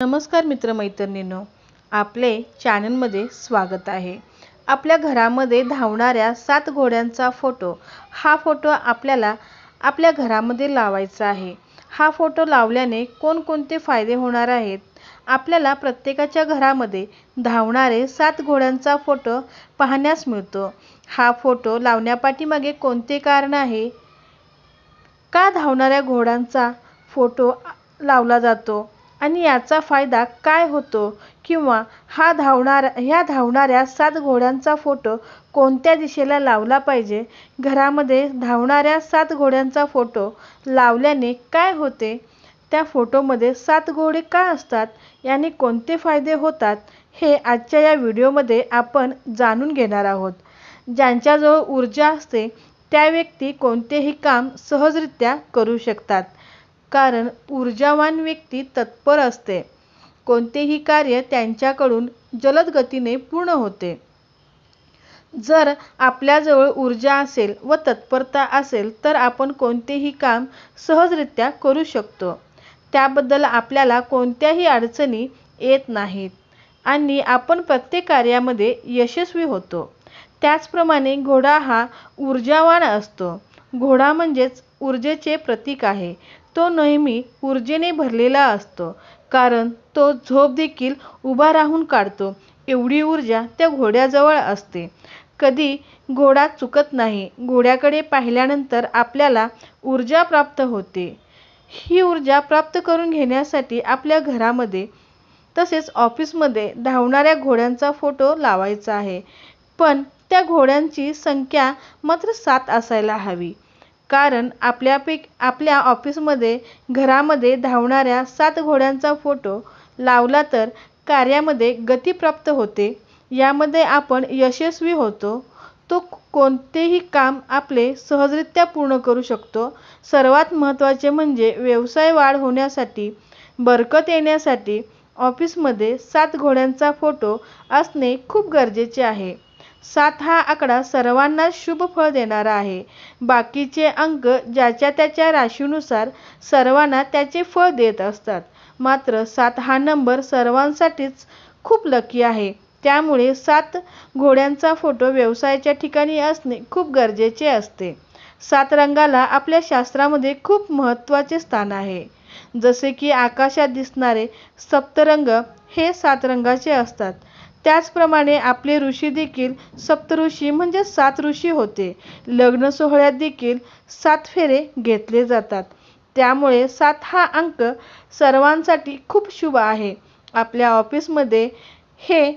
नमस्कार मित्रमैत्रिणींनो आपले चॅनलमध्ये स्वागत आहे. आपल्या घरामध्ये धावणाऱ्या सात घोड्यांचा फोटो हा फोटो आपल्याला आपल्या घरामध्ये लावायचा आहे. हा फोटो लावल्याने कोणकोणते फायदे होणार आहेत? आपल्याला प्रत्येकाच्या घरामध्ये धावणारे सात घोड्यांचा फोटो पाहण्यास मिळतो. हा फोटो लावण्यापाठीमागे कोणते कारण आहे? का धावणाऱ्या घोड्यांचा फोटो लावला जातो? आणि याचा फायदा काय होतो? किंवा हा धावणारा ह्या धावणाऱ्या सात घोड्यांचा फोटो कोणत्या दिशेला लावला पाहिजे? घरामध्ये धावणाऱ्या सात घोड्यांचा फोटो लावल्याने काय होते? त्या फोटोमध्ये सात घोडे का असतात? याने कोणते फायदे होतात? हे आजच्या या व्हिडिओमध्ये आपण जाणून घेणार आहोत. ज्यांच्याजवळ ऊर्जा असते त्या व्यक्ती कोणतेही काम सहजरित्या करू शकतात. कारण ऊर्जावान व्यक्ती तत्पर असते. कोणतेही कार्य त्यांच्याकडून जलद गतीने पूर्ण होते. जर आपल्याजवळ ऊर्जा असेल व तत्परता असेल तर आपण कोणतेही काम सहजरित्या करू शकतो. त्याबद्दल आपल्याला कोणत्याही अडचणी येत नाहीत आणि आपण प्रत्येक कार्यामध्ये यशस्वी होतो. त्याचप्रमाणे घोडा हा ऊर्जावान असतो. घोडा म्हणजेच ऊर्जेचे प्रतीक आहे. तो नेहमी ऊर्जेने भरलेला असतो कारण तो झोप देखील उभा राहून काढतो. एवढी ऊर्जा त्या घोड्याजवळ असते. कधी घोडा चुकत नाही घोड्याकडे पाहिल्यानंतर आपल्याला ऊर्जा प्राप्त होते. ही ऊर्जा प्राप्त करून घेण्यासाठी आपल्या घरामध्ये तसेच ऑफिसमध्ये धावणाऱ्या घोड्यांचा फोटो लावायचा आहे. पण त्या घोड्यांची संख्या मात्र सात असायला हवी. कारण आपल्यापैकी आपल्या ऑफिसमध्ये घरामध्ये धावणाऱ्या सात घोड्यांचा फोटो लावला तर कार्यामध्ये गती प्राप्त होते. यामध्ये आपण यशस्वी होतो. तो कोणतेही काम आपले सहजरित्या पूर्ण करू शकतो. सर्वात महत्त्वाचे म्हणजे व्यवसाय वाढ होण्यासाठी बरकत येण्यासाठी ऑफिसमध्ये सात घोड्यांचा फोटो असणे खूप गरजेचे आहे. सात हा आकडा सर्वांना शुभ फळ देणारा आहे. बाकीचे अंक ज्याच्या त्याच्या राशीनुसार सर्वांना त्याचे फळ देत असतात. मात्र सात हा नंबर सर्वांसाठीच खूप लकी आहे. त्यामुळे सात घोड्यांचा फोटो व्यवसायाच्या ठिकाणी असणे खूप गरजेचे असते. सात रंगाला आपल्या शास्त्रामध्ये खूप महत्त्वाचे स्थान आहे. जसे की आकाशात दिसणारे सप्तरंग हे सात रंगाचे असतात. त्याचप्रमाणे आपले ऋषी देखील सप्तऋषी म्हणजे सात ऋषी होते. लग्न सोहळ्यात देखील सात फेरे घेतले जातात. त्यामुळे सात हा अंक सर्वांसाठी खूप शुभ आहे. आपल्या ऑफिसमध्ये हे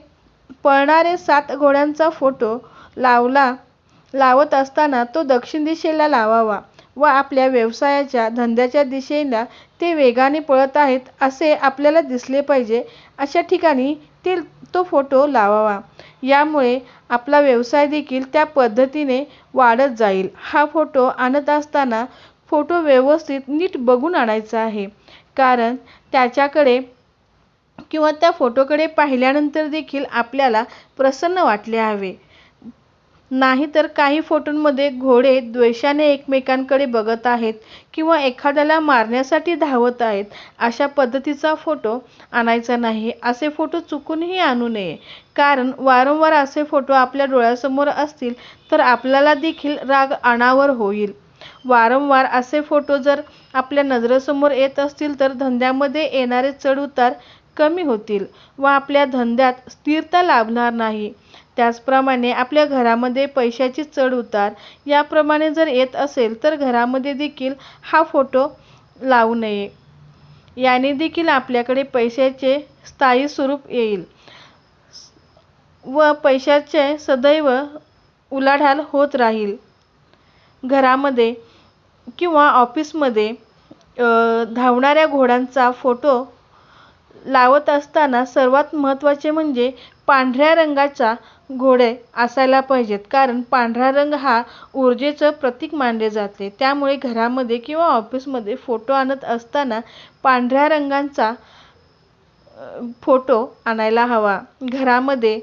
पळणारे सात घोड्यांचा फोटो लावला लावत असताना तो दक्षिण दिशेला लावावा व आपल्या व्यवसायाच्या धंद्याच्या दिशेला ते वेगाने पळत आहेत असे आपल्याला दिसले पाहिजे. अशा ठिकाणी ते तो फोटो लावावा. यामुळे आपला व्यवसाय देखील त्या पद्धतीने वाढत जाईल. हा फोटो आणत असताना फोटो व्यवस्थित नीट बघून आणायचा आहे. कारण त्याच्याकडे किंवा त्या फोटोकडे पाहिल्यानंतर देखील आपल्याला प्रसन्न वाटले हवे. नाहीतर काही फोटोंमध्ये घोडे द्वेषाने एकमेकांकडे बघत आहेत किंवा एखाद्याला मारण्यासाठी धावत आहेत अशा पद्धतीचा फोटो आणायचा नाही. असे फोटो चुकूनही आणू नये. कारण वारंवार असे फोटो आपल्या डोळ्यासमोर असतील तर आपल्याला देखील राग अनावर होईल. वारंवार असे फोटो जर आपल्या नजरेसमोर येत असतील तर धंद्यामध्ये येणारे चढउतार कमी होतील व आपल्या धंद्यात स्थिरता लाभणार नाही. त्याचप्रमाणे आपल्या घरामध्ये पैशाची चढउतार याप्रमाणे जर येत असेल तर घरामध्ये देखील हा फोटो लावू नये. याने देखील आपल्याकडे पैशाचे स्थायी स्वरूप येईल. व पैशाचे सदैव उलाढाल होत राहील. घरामध्ये किंवा ऑफिसमध्ये धावणाऱ्या घोड्यांचा फोटो लावत असताना सर्वात महत्त्वाचे म्हणजे पांढऱ्या रंगाचा घोडे असायला पाहिजेत. कारण पांढरा रंग हा ऊर्जेचं प्रतीक मानले जाते. त्यामुळे घरामध्ये किंवा ऑफिसमध्ये फोटो आणत असताना पांढऱ्या रंगांचा फोटो आणायला हवा. घरामध्ये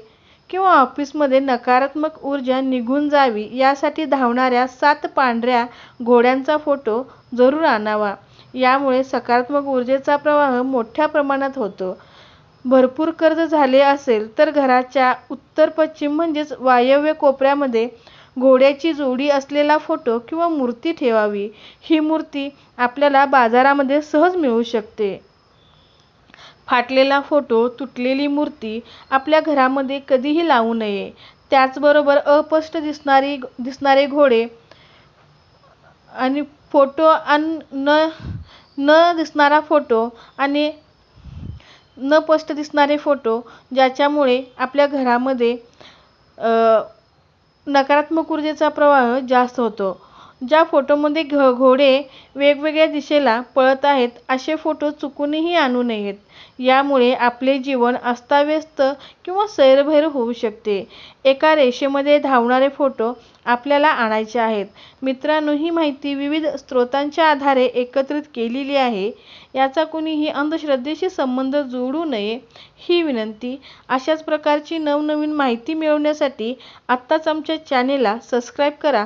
किंवा ऑफिसमध्ये नकारात्मक ऊर्जा निघून जावी यासाठी धावणाऱ्या सात पांढऱ्या घोड्यांचा फोटो जरूर आणावा. यामुळे सकारात्मक ऊर्जेचा प्रवाह मोठ्या प्रमाणात होतो. भरपूर कर्ज झाले असेल तर घराच्या उत्तर पश्चिम म्हणजेच वायव्य कोपऱ्यामध्ये घोड्याची जोडी असलेला फोटो किंवा मूर्ती ठेवावी. ही मूर्ती आपल्याला बाजारामध्ये सहज मिळू शकते. फाटलेला फोटो तुटलेली मूर्ती आपल्या घरामध्ये कधीही लावू नये. त्याचबरोबर अस्पष्ट दिसणारी दिसणारे घोडे आणि फोटो आणि न न दिसणारा फोटो आणि न स्पष्ट दिसणारे फोटो ज्याच्यामुळे आपल्या घरामध्ये नकारात्मक ऊर्जेचा प्रवाह जास्त होतो. ज्या फोटोमध्ये घ घोडे वेगवेगळ्या दिशेला पळत आहेत असे फोटो चुकूनही आणू नयेत. यामुळे आपले जीवन अस्ताव्यस्त किंवा सैरभैर होऊ शकते. एका रेषेमध्ये धावणारे फोटो आपल्याला आणायचे आहेत. मित्रांनो ही माहिती विविध स्रोतांच्या आधारे एकत्रित केलेली आहे. याचा कुणीही अंधश्रद्धेशी संबंध जोडू नये ही विनंती. अशाच प्रकारची नवनवीन माहिती मिळवण्यासाठी आत्ताच आमच्या चॅनेलला सबस्क्राईब करा.